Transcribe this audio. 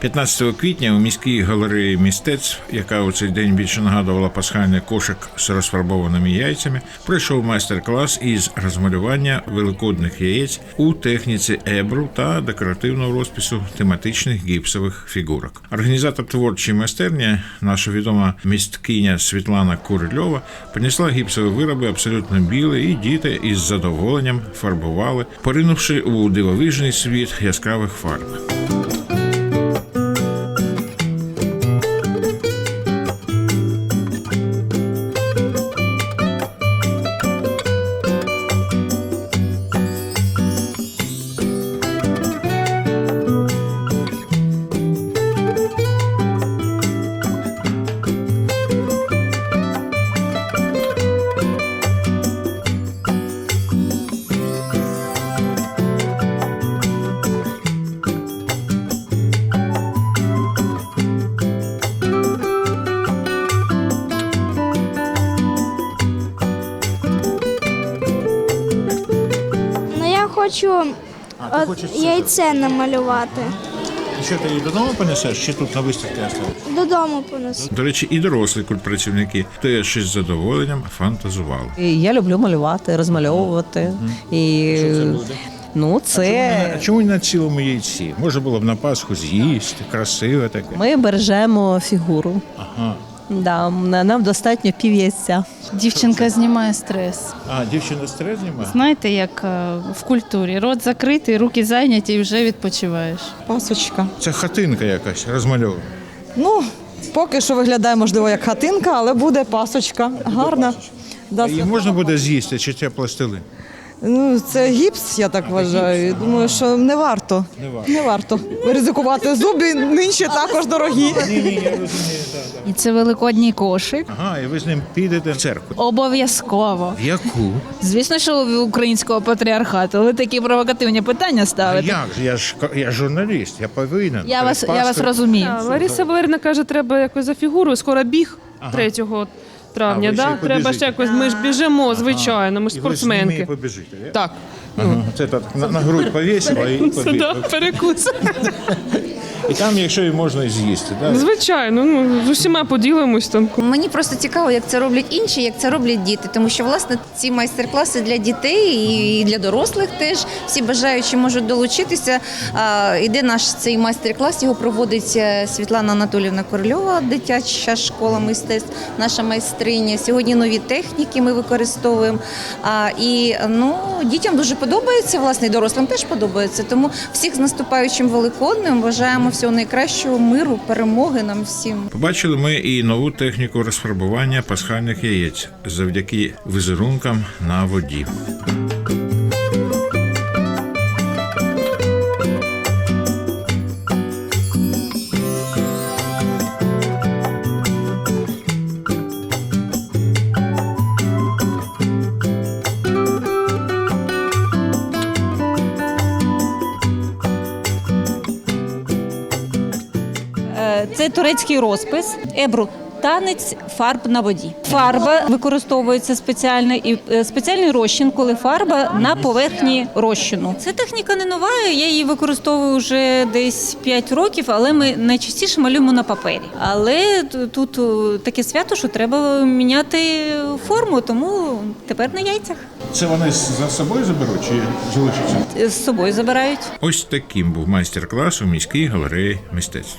15 квітня у міській галереї мистецтв, яка у цей день більше нагадувала пасхальний кошик з розфарбованими яйцями, пройшов майстер-клас із розмалювання великодних яєць у техніці ебру та декоративного розпису тематичних гіпсових фігурок. Організатор творчої майстерні, наша відома місткиня Світлана Курильова, принесла гіпсові вироби абсолютно білі, і діти із задоволенням фарбували, поринувши у дивовижний світ яскравих фарб. Хочу А, ти от, хочеш це яйце намалювати. І що ти її додому понесеш, чи тут на виставці оставиш? Додому понесу. До речі, і дорослі культпрацівники теж із задоволенням фантазували. І я люблю малювати, розмальовувати. І ну, це А чому не на цілому яйці? Може було б на Пасху з'їсти, красиве таке. ми бережемо фігуру. Ага. Да, нам достатньо пів яйця. Дівчинка знімає стрес. А, дівчина стрес знімає? Знаєте, як е, в культурі рот закритий, руки зайняті і вже відпочиваєш. Пасочка. Це хатинка якась розмальована. Ну, поки що виглядає, можливо, як хатинка, але буде пасочка. Гарна. Да, Її можна буде з'їсти, чи це пластилин? Ну, це гіпс, я так вважаю. Думаю, що не варто. Не варто. Не варто ризикувати. Зуби нинче також дорогі. Ні, ні, я розумію, так. І це великодній кошик. Ага, і ви з ним підете в церкву. Обов'язково. В Яку? Звісно, що в українського патріархату. Ви такі провокативні питання А ставите. як же? Я ж я журналіст, я повинен. Я вас, я вас Пасхою. розумію. Лариса Валерівна каже, треба якось за фігурою. Скоро біг 3 А, травня. ви ще да? Треба побіжите. ж якось. Ми ж біжимо, звичайно, ми ж І ви з спортсменки. побіжите. Так. Ага. Це так на, на грудь повісила і Це побіг. перекус. І там, якщо і можна і з'їсти. Да? Звичайно, ну з усіма поділимось там. Мені просто цікаво, як це роблять інші, як це роблять діти, тому що власне ці майстер-класи для дітей і для дорослих теж всі бажаючі можуть долучитися. А, Іде наш цей майстер-клас. Його проводить е, Світлана Анатолівна Корольова, дитяча школа мистецтв, наша майстриня. Сьогодні нові техніки ми використовуємо. А, І ну дітям дуже подобається, власне, і дорослим теж подобається. Тому всіх з наступаючим великоднем бажаємо всього найкращого миру, перемоги нам всім. Побачили ми і нову техніку розфарбування пасхальних яєць завдяки візерункам на воді. Це турецький розпис ебру. Танець фарб на воді. Фарба використовується спеціальна і е, спеціальний розчин, коли фарба на поверхні розчину. Це техніка не нова. Я її використовую вже десь 5 років, але ми найчастіше малюємо на папері. Але тут таке свято, що треба міняти форму, тому тепер на яйцях Це вони за собою заберуть чи залишаться? Е, з собою забирають. Ось таким був майстер-клас у міській галереї мистецтв.